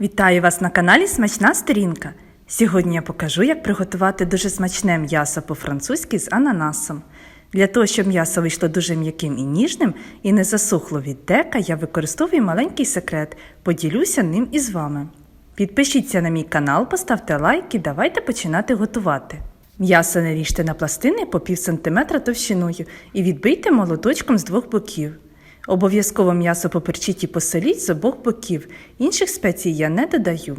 Вітаю вас на каналі Смачна Сторінка. Сьогодні я покажу, як приготувати дуже смачне м'ясо по-французьки з ананасом. Для того, щоб м'ясо вийшло дуже м'яким і ніжним і не засухло від дека, я використовую маленький секрет. Поділюся ним із вами. Підпишіться на мій канал, поставте лайк і давайте починати готувати. М'ясо наріжте на пластини по пів сантиметра товщиною і відбийте молоточком з двох боків. Обов'язково м'ясо поперчіть і посоліть з обох боків. Інших спецій я не додаю.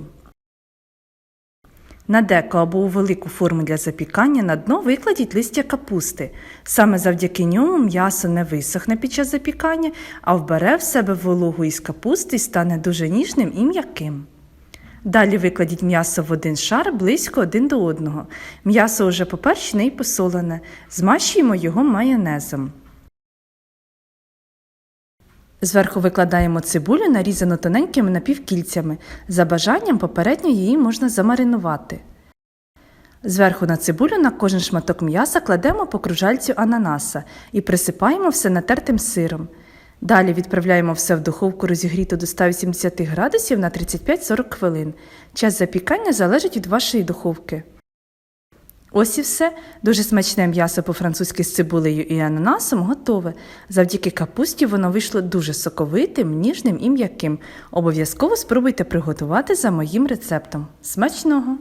На деко або у велику форму для запікання на дно викладіть листя капусти. Саме завдяки ньому м'ясо не висохне під час запікання, а вбере в себе вологу із капусти і стане дуже ніжним і м'яким. Далі викладіть м'ясо в один шар близько один до одного. М'ясо уже поперчене і посолене. Змащуємо його майонезом. Зверху викладаємо цибулю, нарізану тоненькими напівкільцями. За бажанням попередньо її можна замаринувати. Зверху на цибулю на кожен шматок м'яса кладемо по кружальцю ананаса і присипаємо все натертим сиром. Далі відправляємо все в духовку розігріту до 180 градусів на 35-40 хвилин. Час запікання залежить від вашої духовки. Ось і все. Дуже смачне м'ясо по-французьки з цибулею і ананасом готове. Завдяки капусті воно вийшло дуже соковитим, ніжним і м'яким. Обов'язково спробуйте приготувати за моїм рецептом. Смачного!